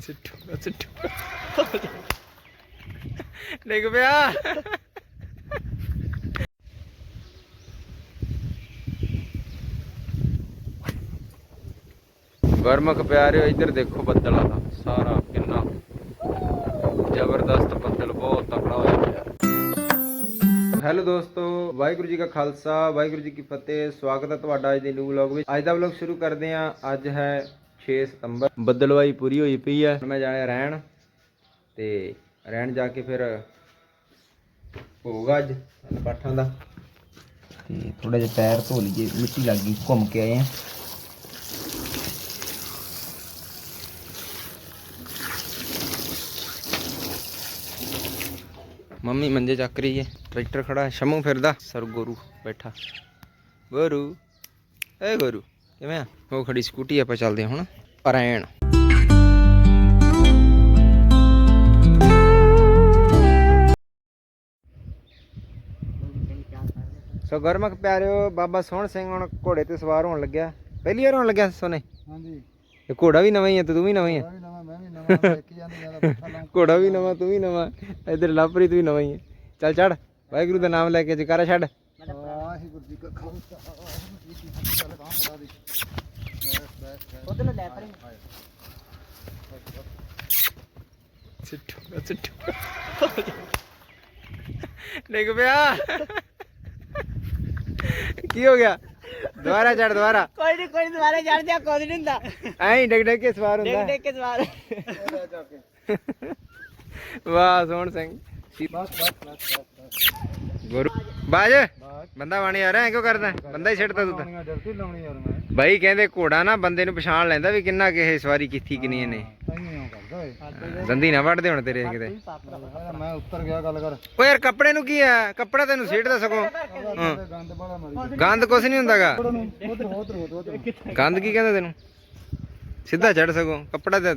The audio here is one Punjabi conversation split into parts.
ਸਿੱਟੂ ਸਿੱਟੂ ਡਿੱਗ ਪਿਆ। ਗਰਮਕ ਪਿਆਰਿਓ ਇੱਧਰ ਦੇਖੋ ਬੱਦਲਾਂ ਦਾ ਸਾਰਾ ਕਿੰਨਾ ਜ਼ਬਰਦਸਤ ਬੱਦਲ ਬਹੁਤ ਤਕੜਾ ਹੋਇਆ ਪਿਆ। ਹੈਲੋ ਦੋਸਤੋ ਵਾਹਿਗੁਰੂ ਜੀ ਕਾ ਖਾਲਸਾ ਵਾਹਿਗੁਰੂ ਜੀ ਕੀ ਫਤਿਹ। ਸਵਾਗਤ ਹੈ ਤੁਹਾਡਾ ਅੱਜ ਦੇ ਨਿਊ ਵਲੌਗ ਵਿੱਚ। ਅੱਜ ਦਾ ਵਲੌਗ ਸ਼ੁਰੂ ਕਰਦੇ ਹਾਂ। ਅੱਜ ਹੈ 6 ਸਤੰਬਰ ਬੱਦਲਵਾਈ ਪੂਰੀ ਹੋਈ ਪਈ ਹੈ ਮੈਂ ਜਾਣਾ ਰਹਿਣ ਤੇ ਰਹਿਣ ਜਾ ਕੇ ਫਿਰ ਹੋਊਗਾ ਅੱਜ, ਪਾਠਾਂ ਦਾ। ਤੇ ਥੋੜਾ ਜਿਹਾ ਪੈਰ ਧੋ ਲਈਏ, ਮਿੱਟੀ ਲੱਗ ਗਈ, ਘੁੰਮ ਕੇ ਆਏ ਆ। ਮੰਮੀ ਮੰਜੇ ਚੱਕ ਰਹੀ ਹੈ ਟਰੈਕਟਰ ਖੜਾ ਹੈ ਸ਼ਮੂ ਫਿਰਦਾ, ਸਰ ਗੋਰੂ ਬੈਠਾ। ਗੋਰੂ, ਏ ਗੋਰੂ। ਕਿਵੇਂ ਆ? ਉਹ ਖੜੀ ਸਕੂਟੀ ਆਪਾਂ ਚੱਲਦੇ ਹੁਣ। ਪਰੈਣ ਸੋ ਗਰਮਕ ਪਿਆਰਿਓ ਬਾਬਾ ਸੋਹਣ ਸਿੰਘ ਹੁਣ ਘੋੜੇ ਤੇ ਸਵਾਰ ਹੋਣ ਲੱਗਿਆ। ਪਹਿਲੀ ਵਾਰ ਹੋਣ ਲੱਗਿਆ ਸੋਨੇ ਹਾਂਜੀ। ਇਹ ਘੋੜਾ ਵੀ ਨਵਾਂ ਹੀ ਹੈ ਤੇ ਤੂੰ ਵੀ ਨਵਾਂ ਹੀ ਹੈ ਘੋੜਾ ਵੀ ਨਵਾਂ ਤੂੰ ਵੀ ਨਵਾਂ। ਇਧਰ ਲਵਪ੍ਰੀਤ ਵੀ ਨਵਾਂ ਹੀ ਹੈ ਚੱਲ ਚੜ ਵਾਹਿਗੁਰੂ ਦਾ ਨਾਮ ਲੈ ਕੇ ਜਕਾਰਾ ਛੱਡ। ਵਾਹਿਗੁਰੂ ਜੀ ਕਾ ਖਾਲਸਾ ਵਾਹਿਗੁਰੂ ਜੀ ਕੀ ਫਤਿਹ ਚੱਲ ਗਾਂ ਫੜਾ ਦੀ ਬੈਸ ਬੈਸ ਬੈਸ ਉਧਰ ਲੈ ਪਰੇ ਸਿੱਟੂ ਸਿੱਟੂ ਡਿੱਗ ਪਿਆ ਕੀ ਹੋ ਗਿਆ ਦੁਬਾਰਾ ਚੜ ਦੁਬਾਰਾ ਕੋਈ ਨਹੀਂ ਕੋਈ ਦੁਬਾਰਾ ਚੜ ਜਾ ਕੋਈ ਨਹੀਂ ਹੁੰਦਾ ਐਂ ਡਿੱਗ ਡਿੱਗ ਕੇ ਸਵਾਰ ਹੁੰਦਾ ਦੇਖ ਦੇਖ ਕੇ ਕੇ ਵਾਹ ਸੋਹਣ ਸਿੰਘ ਬਸ ਬਸ ਬਸ ਬਸ ਗੁਰੂ ਬਾਜ ਬੰਦਾ ਬਣ ਯਾਰ ਐ ਕਿਉਂ ਕਰਦਾ? ਬੰਦਾ ਹੀ ਛੱਡਦਾ ਤੂੰ ਤਾਂ। ਲਾਉਣੀਆਂ ਡਰਤੀ ਲਾਉਣੀ ਯਾਰ ਮੈਂ। ਬਾਈ ਕਹਿੰਦੇ ਘੋੜਾ ਨਾ ਬੰਦੇ ਨੂੰ ਪਛਾਣ ਲੈਂਦਾ ਵੀ ਕਿੰਨਾ ਕਿਸੇ ਸਵਾਰੀ ਕੀਤੀ ਕਿੰਨੀ ਓਏ। ਦੰਦੀ ਨਾ ਵੱਢਦੇ ਹੁਣ ਤੇਰੇ ਕਿਤੇ। ਮੈਂ ਉੱਤਰ ਗਿਆ ਗੱਲ ਕਰ। ਓ ਯਾਰ ਕੱਪੜੇ ਨੂੰ ਕੀ ਆ? ਕੱਪੜਾ ਤੈਨੂੰ ਸਿੱਟਦਾ ਹਾਂ। ਗੰਦ ਕੁਛ ਨਹੀਂ ਹੁੰਦਾਗਾ। ਗੰਦ ਕੀ ਕਹਿੰਦਾ ਤੈਨੂੰ? ਸਿੱਧਾ ਚੜ ਸਗੋਂ ਕੱਪੜਾ ਤੇ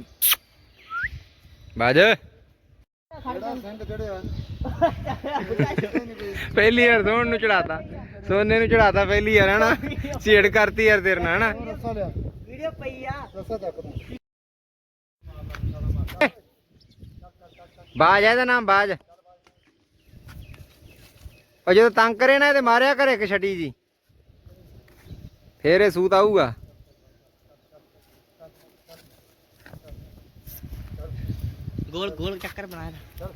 ਬਾਜ। ਪਹਿਲੀ ਵਾਰ ਸੋਹਣ ਨੂੰ ਚੜਾਤਾ ਸੋਨੇ ਨੂੰ ਚੜਾਤਾ ਪਹਿਲੀ ਵਾਰ ਹਨਾ? ਛੇੜ ਕਰਤੀ ਯਾਰ ਤੇਰੇ ਨਾਲ ਹਨਾ? ਵੀਡੀਓ ਪਈ ਆ। ਰੱਸਾ ਚੱਕ ਤੂੰ। ਬਾਜ ਇਹਦਾ ਨਾਮ ਬਾਜ। ਉਹ ਜਦੋਂ ਤੰਗ ਕਰੇ ਨਾ ਇਹਦੇ ਮਾਰਿਆ ਕਰੇ ਇੱਕ ਛੱਡੀ ਜੀ। ਫੇਰ ਇਹ ਸੂਤ ਆਊਗਾ। ਗੋਲ ਗੋਲ ਚੱਕਰ ਬਣਾ ਲੈ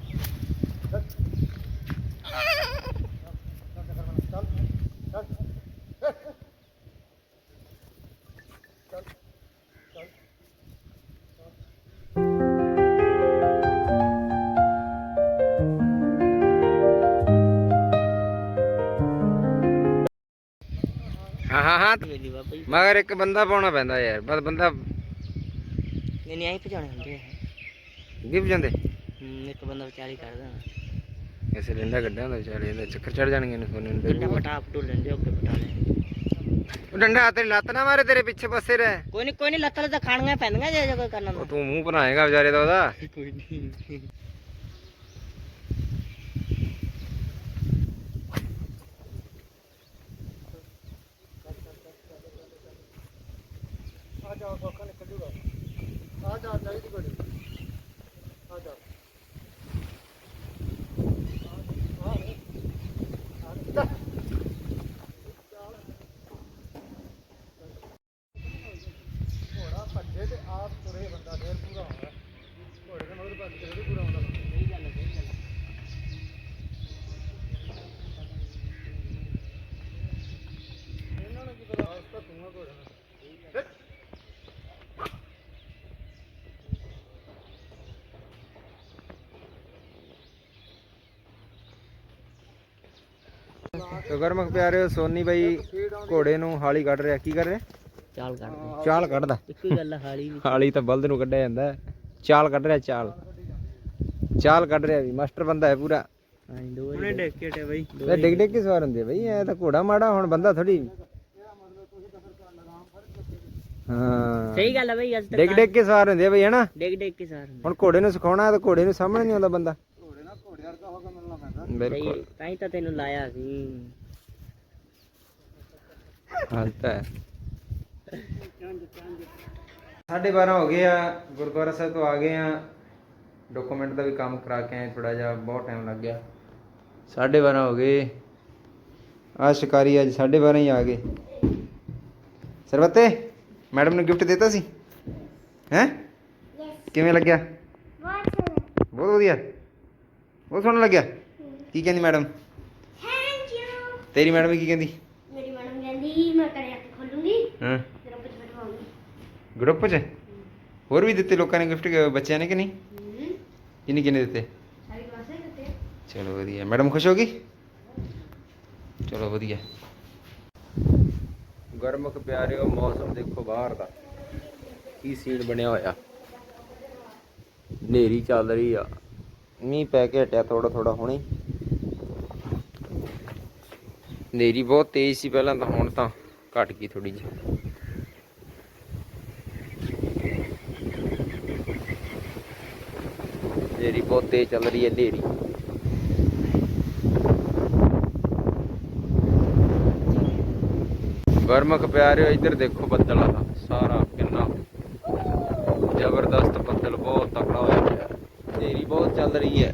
ਹਾਂ ਹਾਂ ਹਾਂ। ਮਗਰ ਇੱਕ ਬੰਦਾ ਪਾਉਣਾ ਪੈਂਦਾ ਯਾਰ ਬਸ ਬੰਦਾ ਨਹੀਂ ਨਹੀਂ ਆਈ ਭਜਾਉਣੇ ਹੁੰਦੇ ਆ। ਗਿਫ ਜਾਂਦੇ? ਹੂੰ, ਇੱਕ ਬੰਦਾ ਵਿਚਾਰੀ ਕਰਦਾ ਐਸੇ ਡੰਡਾ ਕੱਢਿਆ ਹੁੰਦਾ ਵਿਚਾਰੇ ਇਹਦੇ ਚੱਕਰ ਚੜ ਜਾਣਗੇ ਇਹਨੂੰ ਸੋਨੇ ਨੂੰ ਡੰਡਾ ਫਿਰ। ਪਟਾ ਪਟੂ ਲੈਂਦੇ ਅੱਗੇ ਪਟਾ ਲੈ। ਉਹ ਡੰਡਾ ਤੇਰੀ ਲੱਤ ਨਾ ਮਾਰੇ ਤੇਰੇ ਪਿੱਛੇ ਪਾਸੇ ਰਹਿ। ਕੋਈ ਨਹੀਂ ਕੋਈ ਨਹੀਂ ਲੱਤਾਂ ਤਾਂ ਖਾਣੀਆਂ ਪੈਂਦੀਆਂ ਜੇ ਜੇ ਕੋਈ ਕਰਨਾ ਉਹ ਤੂੰ ਮੂੰਹ ਬਣਾਏਗਾ ਵਿਚਾਰੇ ਦਾ ਉਹਦਾ। ਕੋਈ ਨਹੀਂ ਆ ਜਾ ਸੌਖਾ ਨਿਕਲ ਜੂਗਾ ਆ ਜਾ ਚਾਹੀਦੀ ਕੋਈ ਆ ਜਾ ਘੋੜਾ ਭੱਜੇ ਤੇ ਆਪ ਤੁਰੇ ਬੰਦਾ ਫੇਰ ਪੂਰਾ ਹੁੰਦਾ ਘੋੜੇ ਦੇ ਮਗਰ ਭੱਜ ਕੇ ਪੂਰਾ ਹੁੰਦਾ ਸਹੀ ਗੱਲ ਹੈ ਸਹੀ ਗੱਲ ਇਹਨਾਂ ਨੂੰ ਕੀ ਪਤਾ ਆਸ ਤਾਂ ਤੂੰ ਆ ਘੋੜੇ ਨਾਲ ਤੇ ਗਰਮਕ ਪਿਆਰੇ ਸੋਨੀ ਬਾਈ ਘੋੜੇ ਨੂੰ ਹਾਲੀ ਕੱਢ ਰਿਹਾ। ਕੀ ਕਰ ਰਿਹਾ? ਚਾਲ ਕੱਢ ਚਾਲ ਕੱਢਦਾ। ਇੱਕੋ ਹੀ ਗੱਲ ਹਾਲੀ ਵੀ। ਹਾਲੀ ਤਾਂ ਬਲਦ ਨੂੰ ਕੱਢਿਆ ਜਾਂਦਾ ਹੈ। ਚਾਲ ਕੱਢ ਰਿਹਾ ਚਾਲ। ਚਾਲ ਕੱਢ ਰਿਹਾ ਵੀ ਮਾਸਟਰ ਬੰਦਾ ਹੈ ਪੂਰਾ। ਹਾਂ ਉਹਨੇ ਡੇਕ ਕੇ ਟੇ ਬਈ। ਇਹ ਡਿੱਗ ਡਿੱਗ ਕੇ ਸਵਾਰ ਹੁੰਦੇ ਬਈ ਇਹ ਤਾਂ ਘੋੜਾ ਮਾੜਾ ਹੁਣ ਬੰਦਾ ਥੋੜੀ ਹਾਂ। ਸਹੀ ਗੱਲ ਆ ਬਈ ਅੱਜ ਡਿੱਗ ਡਿੱਗ ਕੇ ਸਵਾਰ ਹੁੰਦੇ ਬਈ ਹਨਾ? ਕੇ ਹੁਣ ਘੋੜੇ ਨੂੰ ਸਿਖਾਉਣਾ ਤਾਂ ਘੋੜੇ ਨੂੰ ਸਾਹਮਣੇ ਨਹੀਂ ਆਉਂਦਾ ਬੰਦਾ। ਘੋੜੇ ਨਾਲ ਘੋੜੇ ਵਰਗਾ ਹੋ ਕੇ ਮਿਲਣਾ ਪੈਂਦਾ। ਬਿਲਕੁਲ। ਤਾਂ ਹੀ ਤਾਂ ਤੈਨੂੰ ਲਾਇਆ ਸੀ ਹਾਲ ਤਾਂ ਹੈ। ਸਾਢੇ 12 ਹੋ ਗਏ ਆ ਗੁਰਦੁਆਰਾ ਸਾਹਿਬ ਤੋਂ ਆ ਗਏ ਆ। ਡਾਕੂਮੈਂਟ ਦਾ ਵੀ ਕੰਮ ਕਰਾ ਕੇ ਆਏ ਥੋੜਾ ਜਿਹਾ ਬਹੁਤ ਟਾਈਮ ਲੱਗ ਗਿਆ। ਸਾਢੇ 12 ਹੋ ਗਏ। ਆ ਸ਼ਿਕਾਰੀ ਅੱਜ ਸਾਢੇ 12 ਹੀ ਆ ਗਏ। ਸਰਵਤੇ ਮੈਡਮ ਨੇ ਗਿਫਟ ਦਿੱਤਾ ਸੀ? ਹੈ? ਕਿਵੇਂ ਲੱਗਿਆ? ਬਹੁਤ ਵਧੀਆ। ਬਹੁਤ ਸੋਹਣਾ ਲੱਗਿਆ? ਕੀ ਕਹਿੰਦੀ ਮੈਡਮ? ਥੈਂਕ ਯੂ ਤੇਰੀ ਮੈਡਮ ਕੀ ਕਹਿੰਦੀ? ਮੇਰੀ ਮੈਡਮ ਕਹਿੰਦੀ ਮੈਂ ਘਰੇ ਆ ਕੇ ਖੋਲੂੰਗੀ। ਹਾਂ। ਗਰੁੱਪ 'ਚ ਹੋਰ ਵੀ ਦਿੱਤੇ ਲੋਕਾਂ ਨੇ ਗਿਫਟ ਬੱਚਿਆਂ ਨੇ ਕਿ ਨਹੀਂ ਕਿੰਨੇ ਕਿੰਨੇ ਦਿੱਤੇ ਸਾਰੀ ਕਲਾਸੇ ਦਿੱਤੇ ਚਲੋ ਵਧੀਆ ਮੈਡਮ ਖੁਸ਼ ਹੋ ਗਈ ਚਲੋ ਵਧੀਆ ਗਰਮਕ ਪਿਆਰਿਓ ਮੌਸਮ ਦੇਖੋ ਬਾਹਰ ਦਾ ਕੀ ਸੀਨ ਬਣਿਆ ਹੋਇਆ ਹਨੇਰੀ ਚੱਲ ਰਹੀ ਆ ਮੀਂਹ ਪੈ ਕੇ ਹਟਿਆ ਥੋੜਾ ਥੋੜਾ ਹੁਣੇ ਹਨੇਰੀ ਬਹੁਤ ਤੇਜ਼ ਸੀ ਪਹਿਲਾਂ ਤਾਂ ਹੁਣ ਤਾਂ ਘਟ ਗਈ ਥੋੜੀ ਜਿਹੀ ਹਨੇਰੀ ਬਹੁਤ ਤੇਜ਼ ਚੱਲ ਰਹੀ ਹੈ ਹਨੇਰੀ। ਗਰਮਕ ਪਿਆਰਿਓ ਇੱਧਰ ਦੇਖੋ ਬੱਦਲ ਆ ਸਾਰਾ ਕਿੰਨਾ। ਜ਼ਬਰਦਸਤ ਬੱਦਲ ਬਹੁਤ ਤਕੜਾ ਹੋਇਆ ਪਿਆ। ਹਨੇਰੀ ਬਹੁਤ ਚੱਲ ਰਹੀ ਹੈ।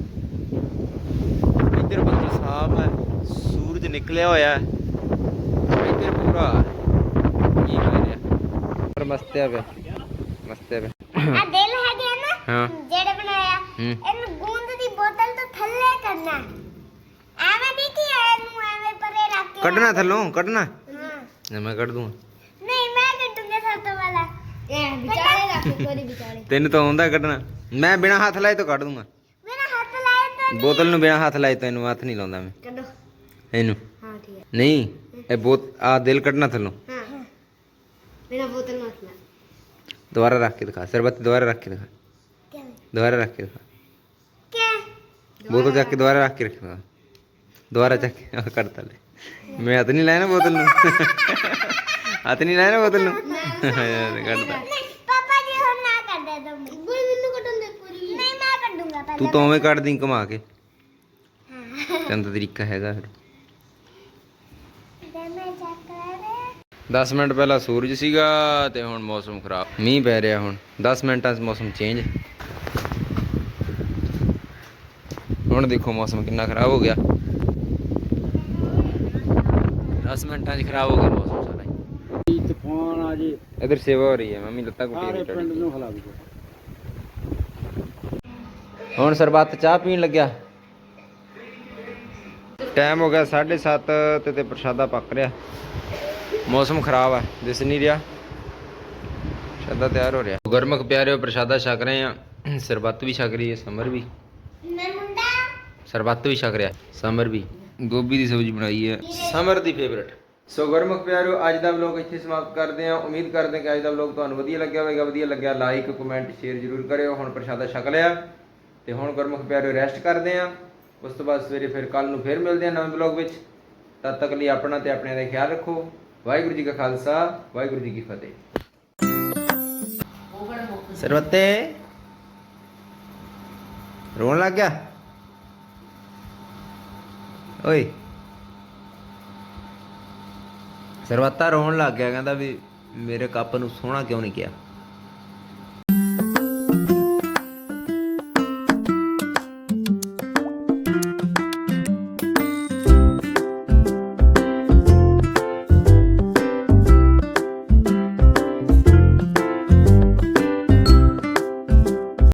ਇੱਧਰ ਬੱਦਲ ਸਾਫ਼ ਹੈ ਸੂਰਜ ਨਿਕਲਿਆ ਹੋਇਆ ਹੈ। ਇੱਧਰ ਪੂਰਾ ਕੀ ਹੋ ਰਿਹਾ? ਪਰ ਮਸਤਿਆ ਪਿਆ ਮਸਤਿਆ ਪਿਆ। ਆ ਦਿਲ ਹੈਗੇ ਨਾ ਹਾਂ। ਜਿਹੜੇ ਇਹਨੂੰ ਗੂੰਦ ਦੀ ਬੋਤਲ ਤੋਂ ਥੱਲੇ ਕਰਨਾ ਐਵੇਂ ਨਹੀਂ ਕਿ ਇਹਨੂੰ ਐਵੇਂ ਪਰੇ ਰੱਖ ਕੇ ਕੱਢਣਾ ਥੱਲੋਂ ਕੱਢਣਾ? ਹਾਂ। ਨਾ ਮੈਂ ਕੱਢ ਦੂੰ ਨਹੀਂ ਮੈਂ ਕੱਢੂੰਗਾ ਸਭ ਤੋਂ ਪਹਿਲਾਂ। ਇਹ ਵਿਚਾਲੇ ਰੱਖ ਕੋਰੀ ਵਿਚਾਲੇ। ਤੈਨੂੰ ਤਾਂ ਆਉਂਦਾ ਕੱਢਣਾ। ਮੈਂ ਬਿਨਾ ਹੱਥ ਲਾਏ ਤੋਂ ਕੱਢ ਦੂੰਗਾ। ਮੇਰਾ ਹੱਥ ਲਾਇਆ ਤਾਂ ਬੋਤਲ ਨੂੰ ਬਿਨਾ ਹੱਥ ਲਾਏ ਤੋਂ ਇਹਨੂੰ ਹੱਥ ਨਹੀਂ ਲਾਉਂਦਾ ਮੈਂ। ਕੱਢੋ। ਇਹਨੂੰ। ਹਾਂ ਠੀਕ ਹੈ। ਨਹੀਂ ਇਹ ਬੋਤ ਆ ਦਿਲ ਕੱਢਣਾ ਥੱਲੋਂ। ਹਾਂ। ਮੇਰਾ ਬੋਤਲ ਮਤ ਲਾ। ਦੁਬਾਰਾ ਰੱਖ ਕੇ ਦਿਖਾ। ਸਰਬਤ ਦੁਬਾਰਾ ਰੱਖ ਕੇ ਦਿਖਾ। ਕਿਵੇਂ? ਦੁਬਾਰਾ ਰੱਖ ਕੇ ਦਿਖਾ। ਕਿਆ ਬੋਤਲ ਚੱਕ ਕੇ ਦੁਬਾਰਾ ਰੱਖ ਕੇ ਰੱਖਣਾ ਦੁਬਾਰਾ ਚੱਕ ਕੇ ਆਹ ਕੱਢ ਤਾ ਲੈ। ਮੈਂ ਹੱਥ ਨਹੀਂ ਲਾਇਆ ਨਾ ਬੋਤਲ ਨੂੰ। ਹੱਥ ਨਹੀਂ ਲਾਇਆ ਨਾ ਬੋਤਲ ਨੂੰ। ਕੱਢਤਾ। ਨਹੀਂ ਪਾਪਾ ਜੀ ਹੁਣ ਨਾ ਕਰ ਦੇ ਦੋ ਕੋਈ ਮੈਨੂੰ ਕੱਢਣ ਦੇ ਪੂਰੀ। ਨਹੀਂ ਮੈਂ ਕੱਢੂੰਗਾ ਪਹਿਲਾਂ। ਤੂੰ ਤਾਂ ਉਵੇਂ ਕੱਢ ਦੀ ਘੁਮਾ ਕੇ। ਤੈਨੂੰ ਤਾਂ ਤਰੀਕਾ ਹੈਗਾ ਫਿਰ। 10 ਮਿੰਟ ਪਹਿਲਾਂ ਸੂਰਜ ਸੀਗਾ ਤੇ ਹੁਣ ਮੌਸਮ ਖਰਾਬ। ਮੀਂਹ ਪੈ ਰਿਹਾ ਹੁਣ। 10 ਮਿੰਟਾਂ 'ਚ ਮੌਸਮ ਚੇਂਜ ਹੁਣ ਦੇਖੋ ਮੌਸਮ ਕਿੰਨਾ ਖਰਾਬ ਹੋ ਗਿਆ। 10 ਮਿੰਟਾਂ 'ਚ ਖਰਾਬ ਹੋ ਗਿਆ ਮੌਸਮ ਸਾਰਾ ਹੀ। ਤੂਫਾਨ ਆ ਜੇ ਇਧਰ ਸੇਵਾ ਹੋ ਰਹੀ ਹੈ, ਮੰਮੀ ਲੱਤਾਂ ਘੁੱਟੀ ਸਾਰੇ ਪਿੰਡ ਨੂੰ ਹਿਲਾ ਦੂਗਾ ਹੁਣ ਸਰਬੱਤ ਚਾਹ ਪੀਣ ਲੱਗਿਆ। ਟਾਈਮ ਹੋ ਗਿਆ 7:30 ਤੇ ਤੇ ਪ੍ਰਸ਼ਾਦਾ ਪੱਕ ਰਿਹਾ। ਮੌਸਮ ਖਰਾਬ ਹੈ, ਦਿਸ ਨਹੀਂ ਰਿਹਾ। ਪ੍ਰਸ਼ਾਦਾ ਤਿਆਰ ਹੋ ਰਿਹਾ। ਗਰਮਕ ਪਿਆਰਿਓ, ਪ੍ਰਸ਼ਾਦਾ ਛਕ ਰਹੇ ਆ ਸਰਬੱਤ ਵੀ ਛਕ ਰਹੀ ਹੈ, ਸਮਰ ਵੀ। ਸਰਬੱਤ ਵੀ ਛਕ ਰਿਹਾ। ਸਮਰ ਵੀ। ਗੋਭੀ ਦੀ ਸਬਜ਼ੀ ਬਣਾਈ ਹੈ। ਸਮਰ ਦੀ ਫੇਵਰਟ ਸੋ ਗੁਰਮੁਖ ਪਿਆਰਿਓ ਅੱਜ ਦਾ ਵਲੌਗ ਇੱਥੇ ਸਮਾਪਤ ਕਰਦੇ ਹਾਂ। ਉਮੀਦ ਕਰਦੇ ਹਾਂ ਕਿ ਅੱਜ ਦਾ ਵਲੌਗ ਤੁਹਾਨੂੰ ਵਧੀਆ ਲੱਗਿਆ ਹੋਵੇਗਾ। ਵਧੀਆ ਲੱਗਿਆ ਲਾਈਕ ਕਮੈਂਟ ਸ਼ੇਅਰ ਜ਼ਰੂਰ ਕਰਿਓ। ਹੁਣ ਪ੍ਰਸ਼ਾਦਾ ਛਕ ਲਿਆ। ਤੇ ਹੁਣ ਗੁਰਮੁਖ ਪਿਆਰਿਓ ਰੈਸਟ ਕਰਦੇ ਹਾਂ। ਉਸ ਤੋਂ ਬਾਅਦ ਸਵੇਰੇ ਫਿਰ ਕੱਲ ਨੂੰ ਫਿਰ ਮਿਲਦੇ ਹਾਂ ਨਵੇਂ ਵਲੌਗ ਵਿੱਚ। ਤਦ ਤੱਕ ਲਈ ਆਪਣਾ ਤੇ ਆਪਣਿਆਂ ਦਾ ਖਿਆਲ ਰੱਖੋ। ਵਾਹਿਗੁਰੂ ਜੀ ਕਾ ਖਾਲਸਾ ਵਾਹਿਗੁਰੂ ਜੀ ਕੀ ਫਤਿਹ। ਸਰਵਤੇ ਰੋਣ ਲੱਗ ਗਿਆ? ਓਏ। ਸਰਵਤਾ ਰੋਣ ਲੱਗ ਗਿਆ ਕਹਿੰਦਾ ਵੀ ਮੇਰੇ ਕੱਪ ਨੂੰ ਸੋਹਣਾ ਕਿਉਂ ਨਹੀਂ ਕਿਹਾ?